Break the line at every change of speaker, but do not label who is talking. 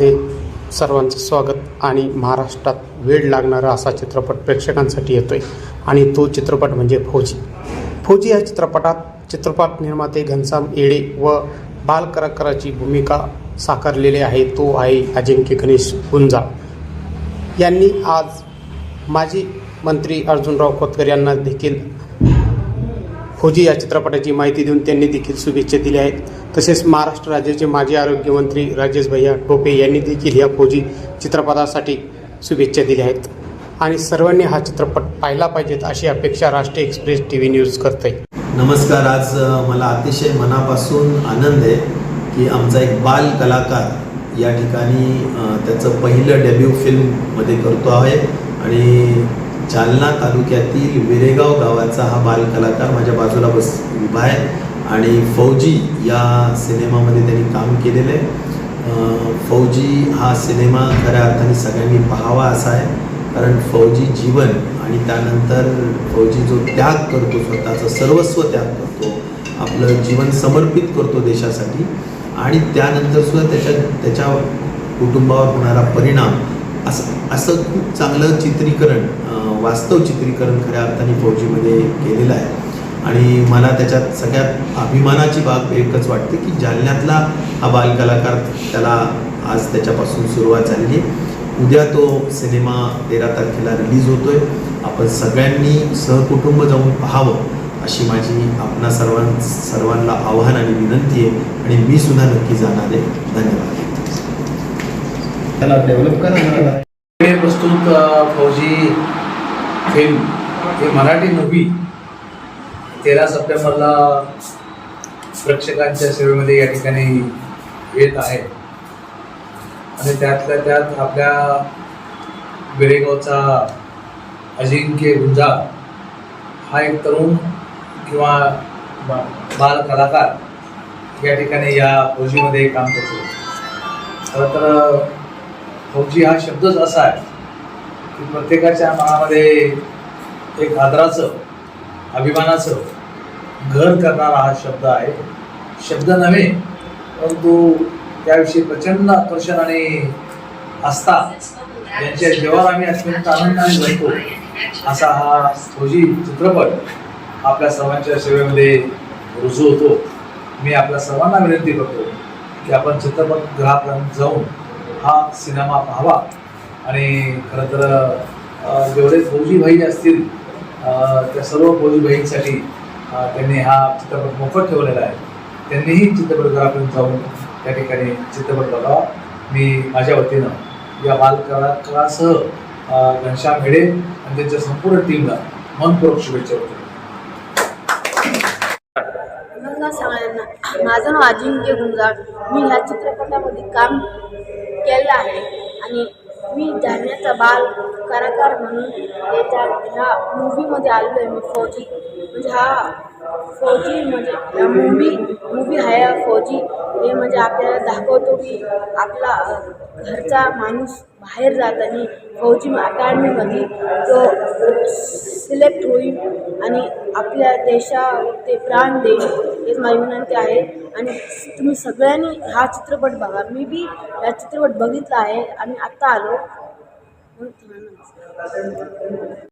मध्ये सर्वांचं स्वागत आणि महाराष्ट्रात वेळ लागणारा असा चित्रपट प्रेक्षकांसाठी येतोय. आणि तो चित्रपट म्हणजे फौजी. फौजी या चित्रपटात चित्रपट निर्माते घनश्याम येळे व बालकलाकाराची भूमिका साकारलेली आहे. तो आहे अजिंक्य गणेश गुंजाळ यांनी आज माजी मंत्री अर्जुनराव खोतकर यांना देखील फौजी या चित्रपटाची माहिती देऊन त्यांनी देखील शुभेच्छा दिल्या आहेत. तसेच महाराष्ट्र राज्याचे माजी आरोग्यमंत्री राजेश भैया टोपे यांनी देखील या फौजी चित्रपटासाठी शुभेच्छा दिल्या आहेत. आणि सर्वांनी हा चित्रपट पाहिला पाहिजेत अशी अपेक्षा राष्ट्रीय एक्सप्रेस टी व्ही न्यूज करते
नमस्कार आज मला अतिशय मनापासून आनंद आहे की आमचा एक बाल कलाकार या ठिकाणी त्याचं पहिलं डेब्यू फिल्ममध्ये करतो आहे. आणि जालना तालुक्यातील विरेगाव गावाचा हा बालकलाकार माझ्या बाजूला बस उभा आहे आणि फौजी या सिनेमामध्ये त्यांनी काम केलेलं आहे. फौजी हा सिनेमा खऱ्या अर्थाने सगळ्यांनी पाहावा असा आहे. कारण फौजी जीवन आणि त्यानंतर फौजी जो त्याग करतो स्वतःचं सर्वस्व त्याग करतो आपलं जीवन समर्पित करतो देशासाठी आणि त्यानंतर सुद्धा त्याच्या त्याच्या कुटुंबावर होणारा परिणाम असं असं खूप चांगलं चित्रीकरण वास्तव चित्रीकरण खऱ्या अर्थाने फौजीमध्ये केलेलं आहे. आणि मला त्याच्यात सगळ्यात अभिमानाची बाब एकच वाटते की जालन्यातला हा बालकलाकार त्याला आज त्याच्यापासून सुरुवात झालेली आहे. उद्या तो सिनेमा तेरा तारखेला रिलीज होतोय. आपण सगळ्यांनी सहकुटुंब जाऊन पाहावं अशी माझी आपणा सर्वां सर्वांना आव्हान आणि विनंती आहे. आणि मी सुद्धा नक्की जाणार आहे. धन्यवाद.
त्याला डेव्हलप करा.
प्रस्तुत फौजी फिल्म हे मराठी मूव्ही तेरा सप्टेंबरला प्रेक्षकांच्या सेवेमध्ये या ठिकाणी येत आहे. आणि त्यातल्या त्यात आपल्या बेरेगावचा अजिंक्य गुंजा हा एक तरुण किंवा बा- बाल कलाकार या ठिकाणी या फौजीमध्ये काम करतो. खरं तर फौजी हा शब्दच असा आहे. की प्रत्येकाच्या मनामध्ये एक आदराचं अभिमानाचं घर करणारा हा शब्द आहे. शब्द नव्हे परंतु त्याविषयी प्रचंड आकर्षण आणि आस्था यांच्या जेव्हा आम्ही अत्यंत आनंदाने जगतो असा हा फौजी चित्रपट आपल्या सर्वांच्या सेवेमध्ये रुजू होतो. मी आपल्या सर्वांना विनंती करतो की आपण चित्रपटगृहापर्यंत जाऊन हा सिनेमा पाहावा. आणि खरं तर जेवढे फौजी भाई असतील त्या सर्व फौजी भाईंसाठी त्यांनी हा चित्रपट मोफत ठेवलेला आहे. त्यांनीही चित्रपटगृहापर्यंत जाऊन त्या ठिकाणी चित्रपट बघावा. मी माझ्या वतीनं या बालकलाकारासह घनश्याम हेडे आणि त्यांच्या संपूर्ण टीमला मनपूर्वक शुभेच्छा देतो.
सगळ्यांना. माझं नाव अजिंक्य गुंजाळ. मी ह्या चित्रपटामध्ये काम केलं आहे. आणि मी जाण्याचा बाल कलाकार म्हणून त्याच्या ह्या मूवीमध्ये आलेलो आहे मी फौजी म्हणजे हा फौजी म्हणजे ह्या मूवी मूवी आहे फौजी हे म्हणजे आपल्याला दाखवतो की आपला घरचा माणूस बाहेर जाताना फौजी अकॅडमीमध्ये तो सिलेक्ट होईल आणि आपल्या देशा ते प्राण देश हेच माझी विनंती आहे. आणि तुम्ही सगळ्यांनी हा चित्रपट बघा. मी बी हा चित्रपट बघितला आहे आणि आत्ता आलो.